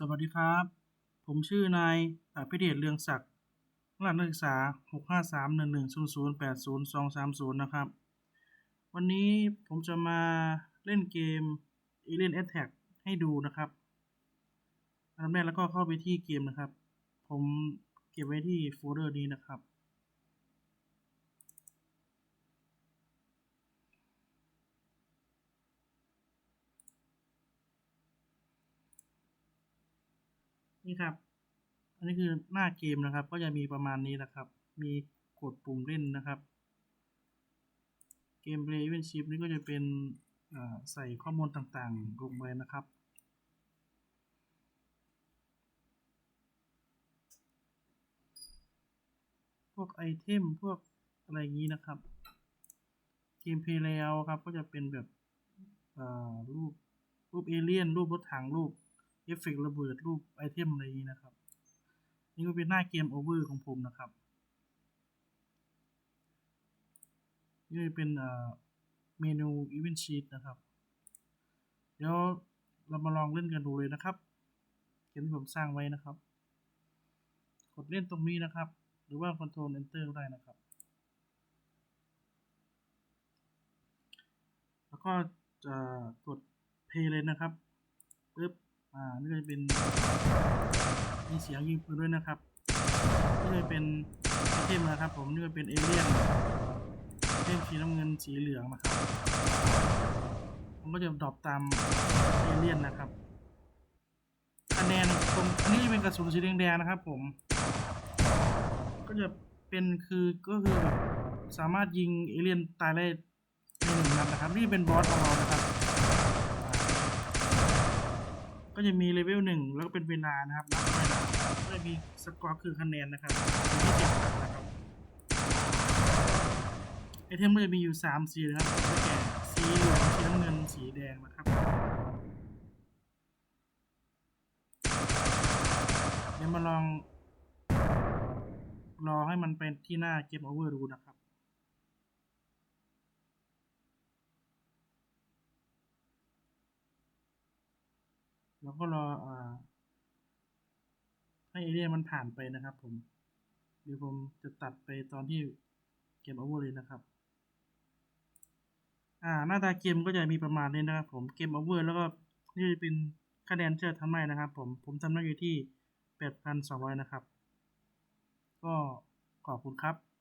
สวัสดีครับ ผมชื่อนายอภิเดชเรืองศักดิ์รหัสนักศึกษา 6531100802230 นะครับ วันนี้ผมจะมาเล่นเกม Alien Attack ให้ดูนะครับอันดับแรกแล้วก็เข้าไปที่เกมนะครับ ผมเก็บไว้ที่โฟลเดอร์นี้นะครับ นี่ครับ อันนี้คือหน้าเกมนะครับ ก็จะมีประมาณนี้นะครับ มีกดปุ่มเล่นนะครับเกม Play Event Chip นี่ก็จะเป็นอ่าใส่ข้อมูลต่างๆลงไปนะครับพวกไอเทมพวกอะไรอย่างนี้นะครับ เกมเพลย์แล้วครับ ก็จะเป็นแบบอ่ารูปรูปเอเลี่ยน รูปรถถังรูป เอฟเฟกต์ระเบิดรูปไอเทมอะไรนี้นะครับ นี่ก็เป็นหน้าเกมโอเวอร์ของผมนะครับ นี่เป็นเมนูอีเวนต์ชีตนะครับ เดี๋ยวเรามาลองเล่นกันดูเลยนะครับ เกมที่ผมสร้างไว้นะครับ กดเล่นตรงนี้นะครับ หรือว่า Control Enter ก็ได้นะครับ แล้วก็จะกด Play เลยนะครับปึ๊บ อ่านี่ก็จะเป็นมีเสียงยิงปืนด้วยนะครับนี่ก็จะเป็นไอเทมนะครับ ผมนี่ก็เป็นเอเลี่ยนเทมสีน้ำเงินสีเหลืองนะครับมันก็จะดรอปตามเอเลี่ยนนะครับคะแนนตรงอันนี้จะเป็นกระสุนสีแดงๆนะครับ ผม ก็จะเป็นคือก็คือแบบสามารถยิงเอเลี่ยนตายได้ในหนึ่งนัดนะครับ นี่เป็นบอสของเรานะครับ ก็จะมีเลเวลหนึ่งแล้วก็เป็นเวลานะครับนับเวลาก็จะมีสกอร์คือคะแนนนะครับที่เจ็ดนะครับไอเทมก็จะมีอยู่สามสีนะครับได้แก่สีเหลืองสีน้ำเงินสีแดงนะครับเดี๋ยวมาลองรอให้มันเป็นที่หน้าเกมโอเวอร์ดูนะครับ แล้วก็รออ่าให้เอเรียมันผ่านไปนะครับผม เดี๋ยวผมจะตัดไปตอนที่เกมโอเวอร์เลยนะครับ อ่า หน้าตาเกมก็จะมีประมาณนี้นะครับผมเกมโอเวอร์แล้วก็นี่จะเป็นคะแนนที่จะทำได้นะครับ ผมผมทำได้อยู่ที่ 8,200 นะครับ ก็ขอบคุณครับ